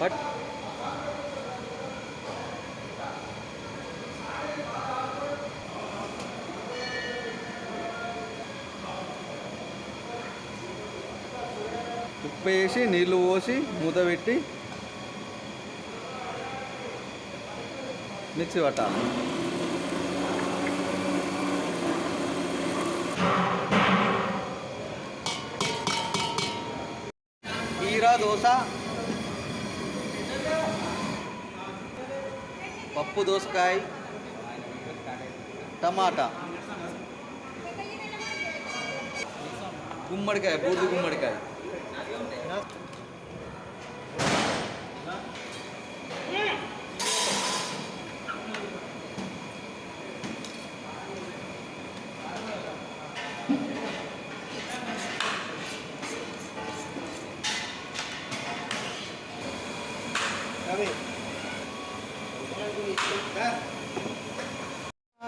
But ఉప్పు వేసి నీళ్ళు పోసి మూత పెట్టి మిక్సీ పట్టాలి. కీరా దోశ పప్పు దోసకాయ టమాటా గుమ్మడికాయ బూడిద గుమ్మడికాయ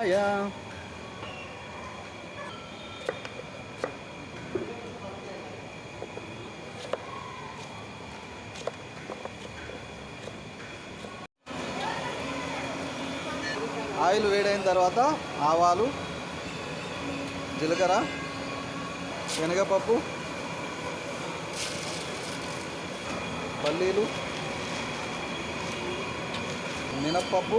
ఆయా ఆయిల్ వేడైన తర్వాత ఆవాలు జీలకర్ర శనగపప్పు పల్లీలు మినప్పప్పు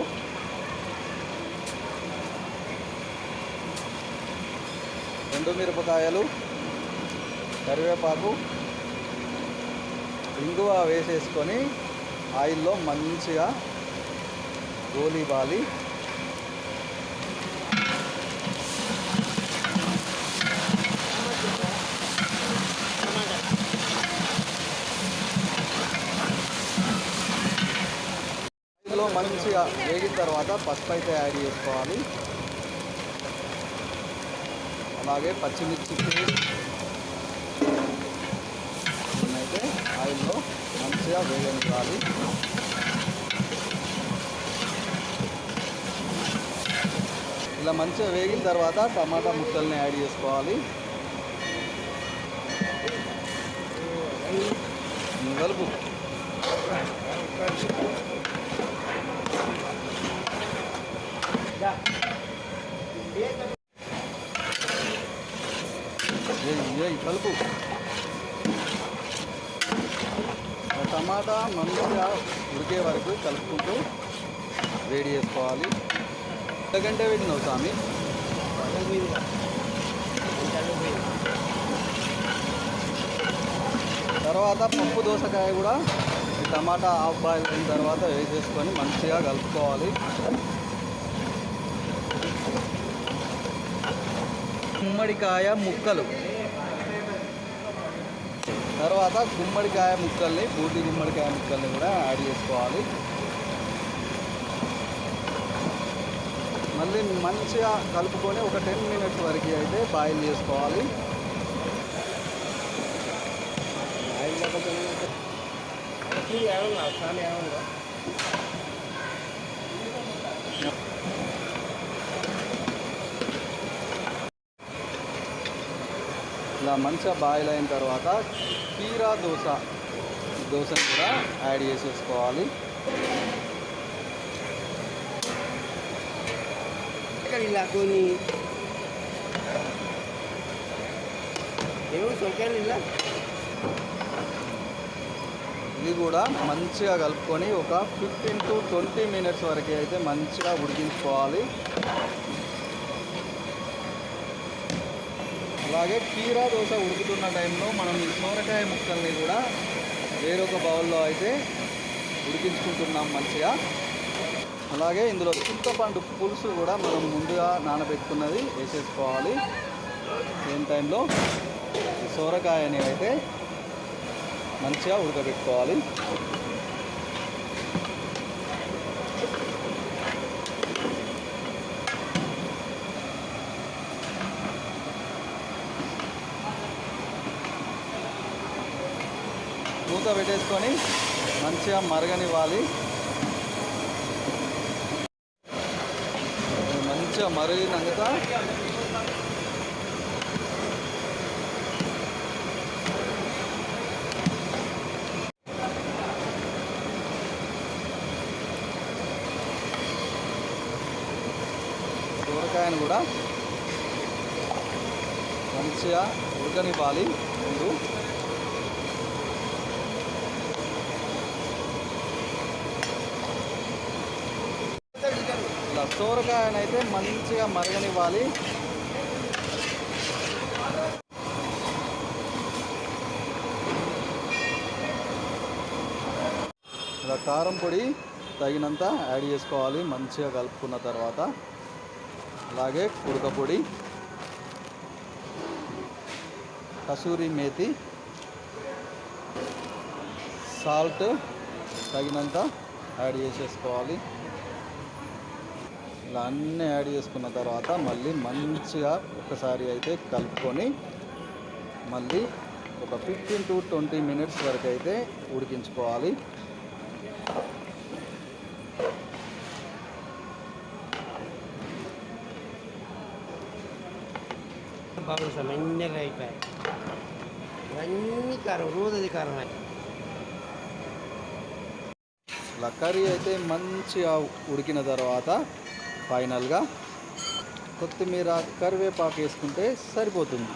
ఎండుమిరపకాయలు కరివేపాకు ఇంగువ వేసేసుకొని ఆయిల్లో మంచిగా గోలీ బాలి ఆయిల్లో మంచిగా వేగిన తర్వాత పసుపు అయితే యాడ్ చేసుకోవాలి. అలాగే పచ్చిమిర్చి పేస్ట్ అయితే ఆయిల్లో మంచిగా వేగనివ్వాలి. ఇలా మంచిగా వేగిన తర్వాత టమాటా ముక్కల్ని యాడ్ చేసుకోవాలి. కలుపు. ఆ టమాటా మంచిగా ఉడికే వరకు కలుపుకుంటూ వేడి చేసుకోవాలి. ఎందుకంటే వేడిన స్వామి? తర్వాత పప్పు దోసకాయ కూడా టమాటా హాఫ్ బాయిల్ అయిన తర్వాత వేసేసుకొని మంచిగా కలుపుకోవాలి. గుమ్మడికాయ ముక్కలు. తర్వాత గుమ్మడికాయ ముక్కల్ని బూటి గుమ్మడికాయ ముక్కల్ని కూడా యాడ్ చేసుకోవాలి. మళ్ళీ మంచిగా కలుపుకొని ఒక టెన్ మినిట్స్ వరకు అయితే బాయిల్ చేసుకోవాలి. ఇలా మంచిగా బాయిల్ అయిన తర్వాత కీరా దోశ దోశను కూడా యాడ్ చేసేసుకోవాలి. ఇలా కొన్ని ఇలా. ఇది కూడా మంచిగా కలుపుకొని ఒక ఫిఫ్టీన్ టు ట్వంటీ మినిట్స్ వరకు అయితే మంచిగా ఉడికించుకోవాలి. అలాగే కీరా దోశ ఉడుకుతున్న టైంలో మనం ఈ సోరకాయ ముక్కల్ని కూడా వేరొక బౌల్లో అయితే ఉడికించుకుంటున్నాం మంచిగా. అలాగే ఇందులో చింతపండు పులుసు కూడా మనం ముందుగా నానబెట్టుకున్నది వేసేసుకోవాలి. సేమ్ టైంలో ఈ సోరకాయని అయితే మంచిగా ఉడకబెట్టుకోవాలి. మూత పెట్టేసుకొని మంచిగా మరగనివ్వాలి. మంచిగా మరిగినాక కూరగాయను కూడా మంచిగా ఉడకనివ్వాలి. ముందు సోరకాయనైతే మంచిగా మరగనివ్వాలి. ఇలా కారం పొడి తగినంత యాడ్ చేసుకోవాలి మంచిగా కలుపుకున్న తర్వాత. అలాగే కుడక పొడి కసూరి మేతి సాల్ట్ తగినంత యాడ్ చేసేసుకోవాలి. ఇలా అన్నీ యాడ్ చేసుకున్న తర్వాత మళ్ళీ మంచిగా ఒకసారి అయితే కలుపుకొని మళ్ళీ ఒక ఫిఫ్టీన్ టు ట్వంటీ మినిట్స్ వరకు అయితే ఉడికించుకోవాలి. అయిపోయాయి. అన్ని కారం కారం ఇలా కర్రీ అయితే మంచిగా ఉడికిన తర్వాత ఫైనల్గా కొత్తిమీర కరివేపాకు వేసుకుంటే సరిపోతుంది.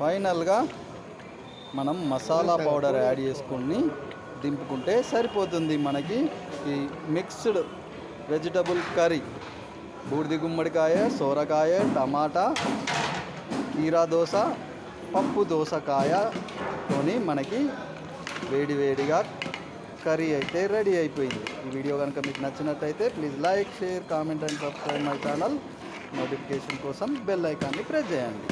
ఫైనల్గా మనం మసాలా పౌడర్ యాడ్ చేసుకుని దింపుకుంటే సరిపోతుంది మనకి ఈ మిక్స్డ్ వెజిటబుల్ కర్రీ. బూడిది గుమ్మడికాయ సోరకాయ టమాటా కీరా దోశ పప్పు దోసకాయతోని మనకి వేడి వేడిగా కర్రీ అయితే రెడీ అయిపోయింది. ఈ వీడియో కనుక మీకు నచ్చినట్టయితే please like share comment and subscribe my channel. Notification కోసం బెల్ ఐకాన్ని ప్రెస్ చేయండి.